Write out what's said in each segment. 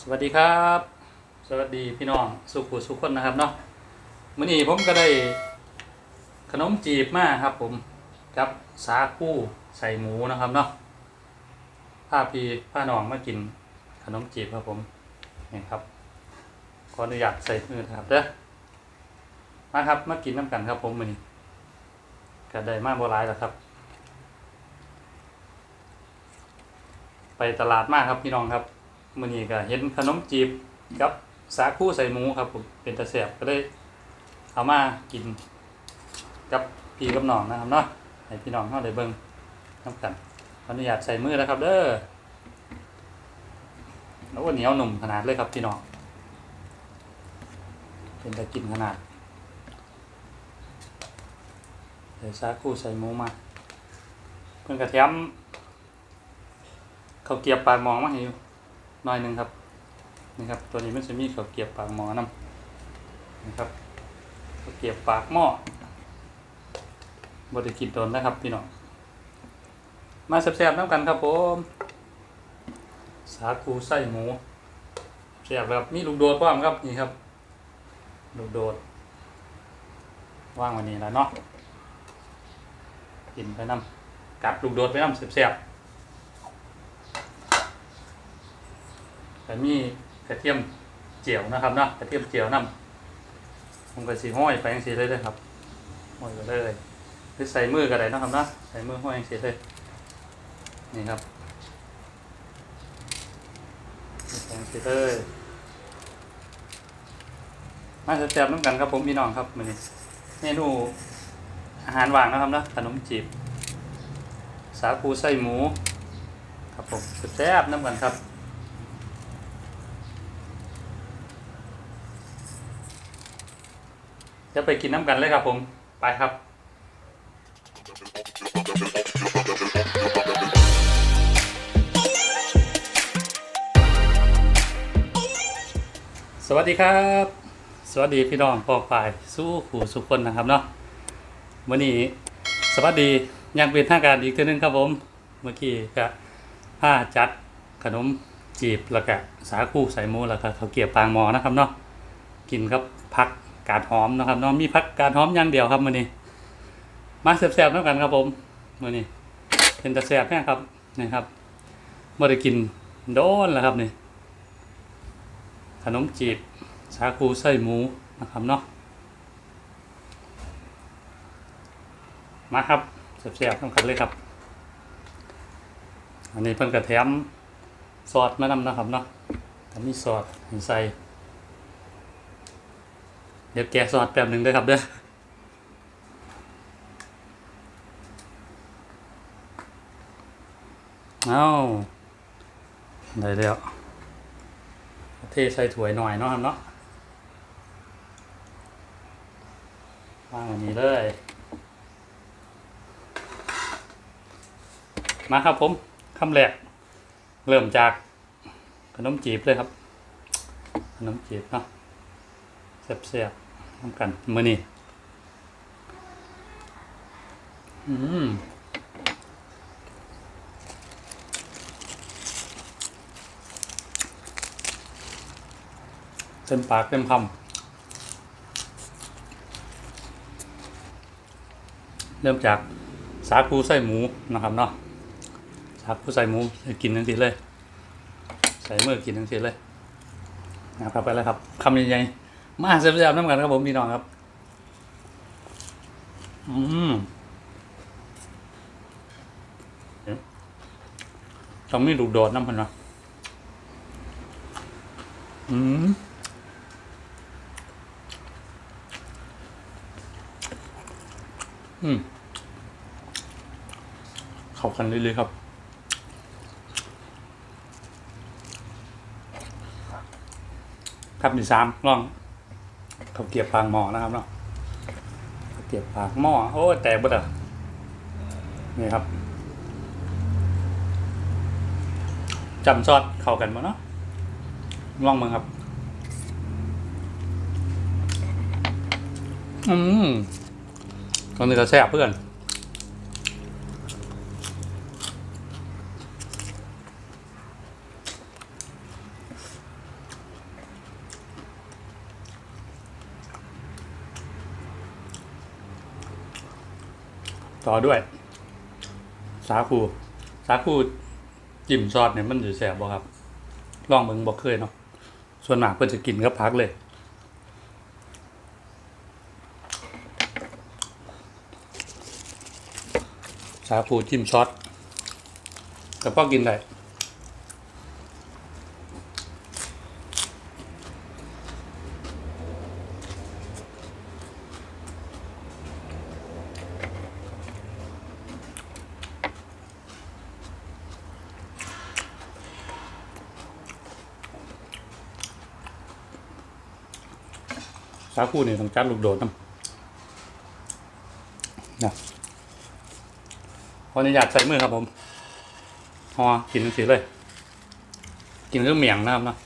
สวัสดีครับ สวัสดีพี่น้องสุขุสุขคนนะครับเนาะมื้อนี้ผมก็ได้ขนมจีบมาครับผมกับสาคูใส่หมูนะครับเนาะพาพี่พาน้องมากินขนมจีบครับผมนี่ครับขออนุญาตใส่มือนะครับเด้อมาครับมากินน้ำกันครับผมมื้อนี้ก็ได้มาบ่หลายแล้วครับ ไปตลาดมากครับพี่น้องครับ มื้อนี้ก็เห็นขนมจีบกับสาคูใส่หมูครับผมเป็นตะแสบก็ได้เอามากินกับพี่กับน้องนะครับเนาะให้พี่น้องเฮาได้เบิ่งน้ำกันขออนุญาตใส่มือแล้วครับ เด้อแล้วเหนียวหนุ่มขนาดเลยครับพี่น้องเป็นตะกินขนาดใส่สาคูใส่หมูมาเพิ่นกระเทียมเขาเกียบปากหมองมาให้อยู่ น่อยหนึ่งครับนี่ครับ ตัวนี้มันจะมีเขาเกียบปากหมอนํนะครับเขาเกียบปากหม้อบไดิกินโดนนะครับพี่น้องมาแซ่บๆน้ำกันครับผมสาคูไส้หมูแซ่บครับมีลูกโดดพร้อมครับนี่ครับ ลูกโดด ว่างวันนี้แล้วเนาะกินไปน้ำกัดลูกโดดไปน้ำแซ่บๆ แต่มีกระเทียมเจียวนะครับเนาะกระเทียมเจียวน้ำผมก็สีห้อยไปยังสีเลยเลยครับห้อยไปเลยหรือใส่มือก็ได้นะครับนะใส่มือห้อยยังสีเลยนี่ครับใส่ยังสีเลยมาแซ่บๆน้ำกันครับผมพี่น้องครับมื้อนี้เมนูอาหารว่างนะครับนะขนมจีบ สาคูไส้หมู ครับผมแซ่บๆน้ำกันครับ จะไปกินน้ำกันเลยครับผม ไปครับสวัสดีครับ สวัสดีพี่น้องปอฝ่ายสู้ขู่สุคนนะครับเนาะวันนี้สวัสดียังเป็นทางการอีกทีนึงครับผม เมื่อกี้ก็ผ้าจัดขนมจีบแล้วก็สาคูใส่หมูแล้วก็ข้าเกี๊ยวปางหมอนะครับเนาะกินครับพัก กาดหอมนะครับเนาะมีพักกาดหอมอย่างเดียวครับมื้อนี้ มาแซ่บๆน้ำกันครับผมมื้อนี้เป็นตะแซ่บแน่ครับนี่ครับบ่ได้กินโดนแล้วครับนี่ขนมจีบชาคูไส้หมูนะครับเนาะมาครับแซ่บๆน้ำกันเลยครับ อันนี้เพิ่นกระแถมซอสมานำนะครับเนาะถ้ามีซอสใส่ เดี๋ยวแกะซอสแป๊บหนึ่งด้วยครับเด้อเอาได้แล้วเทใส่ถ้วยหน่อยเนาะครับเนาะวางอันนี้เลย มาครับผมคำแรก เริ่มจากขนมจีบเลยครับ ขนมจีบเนาะแซ่บ ๆทำกันมือนี้อืมเต็มปากเต็มคำเริ่มจากสาคูใส่หมูนะครับเนาะสาคูใส่หมูกินทั้งทีเลย ใส่เมื่อกินทั้งทีเลยนะครับไปแล้วครับคำใหญ่ๆ มาแซ่บๆน้ำกันครับผมพี่น้องครับ อืมต้องมีลูโดดน้ำพันนะอืมอืมเข้ากันเรื่อยๆครับครับที่สามลอง ขาวเกียบปากหม้อนะครับเนาะข้าวเกียบปากหม้อโอ้แตกบ่เด้อนี่ครับจำซอสเข้ากันบ่เนาะลองมึงครับ อืมตอนนี้ก็แซ่บเพื่อน ด้วย สาคู สาคูจิ้มซอสเนี่ยมันจะแสบบ่ครับลองเบิ่งบ่เคยเนาะส่วนมากเพิ่นจะกินกับพักเลย สาคูจิ้มซอสแต่พ่อกินได้ สาคูนี่ต้องจัดลูกโดดน้ำนะขออนุญาตใส่มือครับผมหอกินสิเลย กินเรื่องเหมียงนะครับเนาะ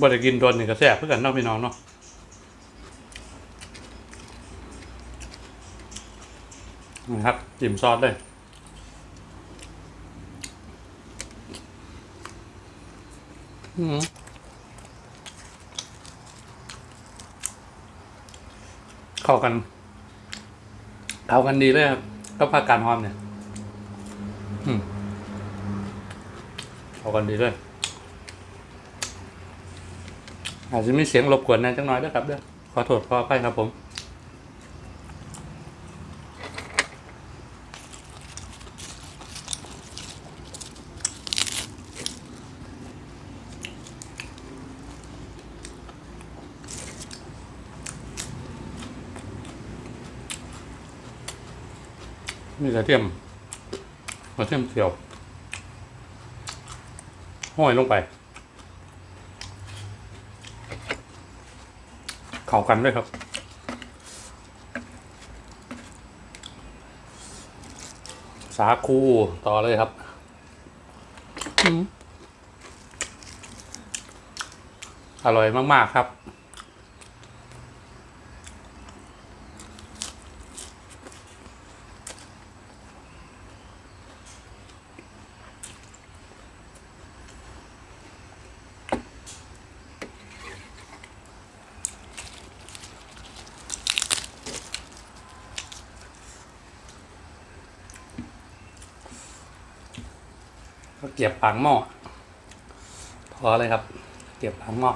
บ่ได้กินโดนนี่ก็แซ่บเพื่อกันเนาะพี่น้องเนาะนะครับจิ้มซอสเลยอืมเข้ากัน เข้ากันดีเลยครับก็ผักกาดหอมเนี่ยอืมเข้ากันดีเลย อาจจะมีเสียงรบกวนนะจังน้อยด้วยครับเด้อขอโทษขออภัยครับผมนี่กระเทียมกระเทียมเจียวห้อยลงไป เข้ากันด้วยครับสาคูต่อเลยครับอืมอร่อยมาก ๆ ครับ เกียบปางหม้อพอเลยครับ เกียบปางหม้อ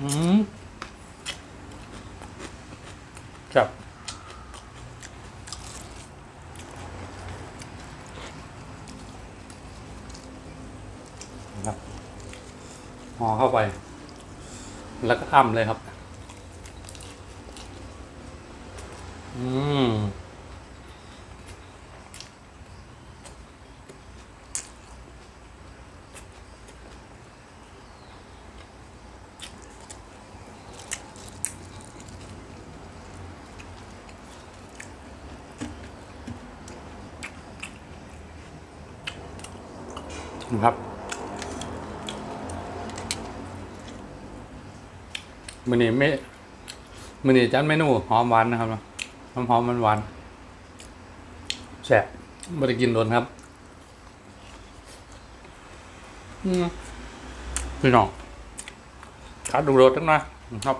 อืมครับครับห่อเข้าไป แล้วก็อ้ำเลยครับ อืม นะครับมือนี้ไม่มือนี้จัดเมนูหอมหวานนะครับเนาะหอมหอมมันหวานแซ่บไม่ได้กินโดนครับอืมพี่น้องคัดดูรสจังนะครับ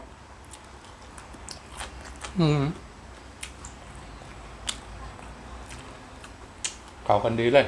อืมเข้ากันดีเลย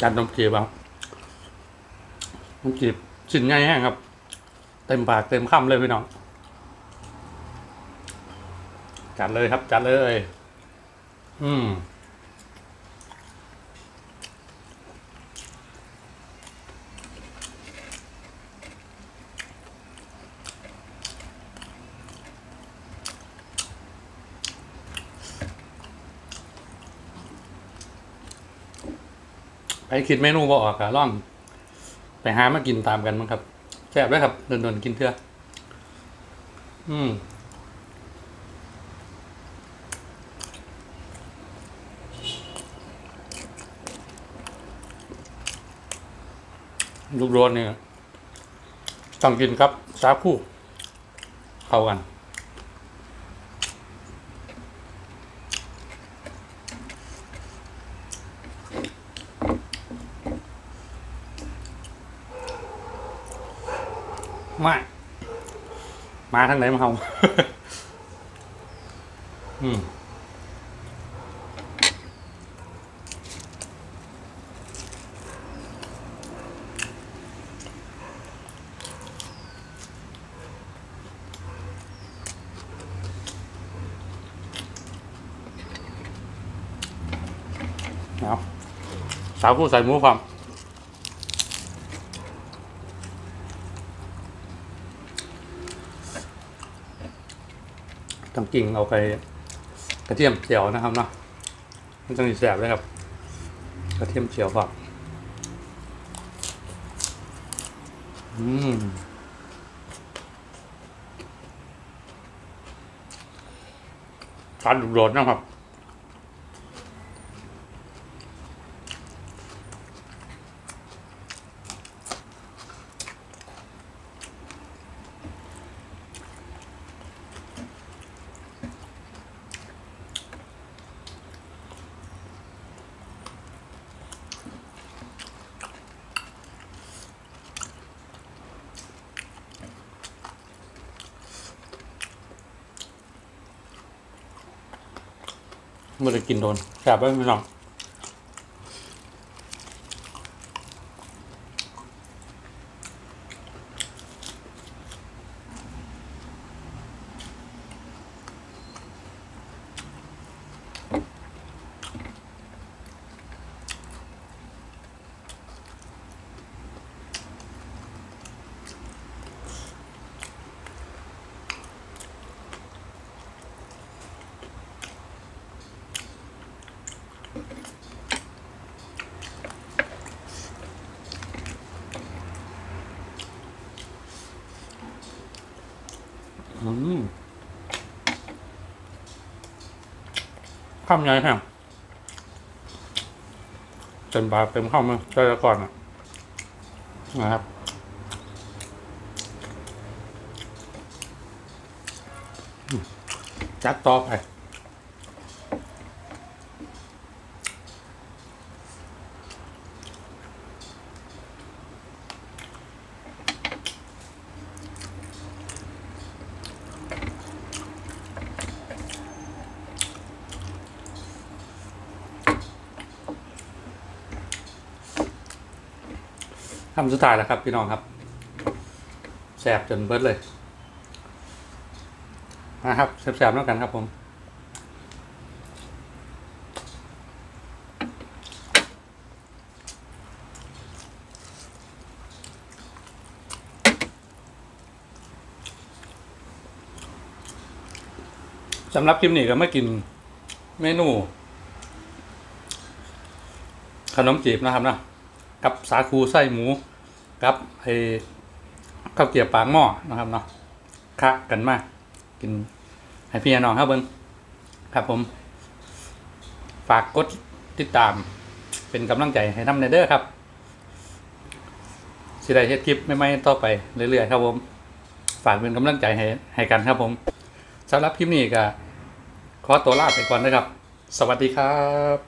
จานนมจีบครับนมจีบชิ้นใหญ่แห้งครับ เต็มปากเต็มคำเลยพี่น้องจัดเลยครับจัดเลย อืม คิดเมนูบออกอะล่อง ไปหามากินตามกันมั้งครับแซ่บเลยครับเดินๆกินเพื่อ อืมลูกโรนเนี่ยต้องกินครับสาคูเข้ากัน มามาทางไหนมาเทั้งกิ่งเอาไปกระเทียมเจียวนะครับเนาะมันต้องมีแสบเลยครับ กระเทียมเจียวฝักอืมการดุโดดนะครับ ไม่ได้กินโดนแสบไปไม่น้อง ข้ามไงแห้งเต็มปาเต็มข้าวมือได้แล้วก่อนนะครับจัดต่อไป คำสุดท้ายแล้วครับ พี่น้องครับแสบจนเบิดเลยนะครับแสบๆแล้วกันครับผมสำหรับคลิปนี้ก็มากินเมนู ขนมจีบนะครับนะ กับสาคูไส้หมู กับไอ้ข้าวเกี๊ยวปากหม้อนะครับเนาะคะกันมากกินให้พี่น้องครับเบิ้งครับผม ฝากกดติดตาม เป็นกำลังใจให้น้ำในเด้อครับสิได้เฮ็ดคลิปใหม่ๆต่อไปเรื่อยๆครับผม ฝากเป็นกำลังใจให้ให้กันครับผมสำหรับคลิปนี้ก็ขอตัวลาไปก่อนนะครับ สวัสดีครับ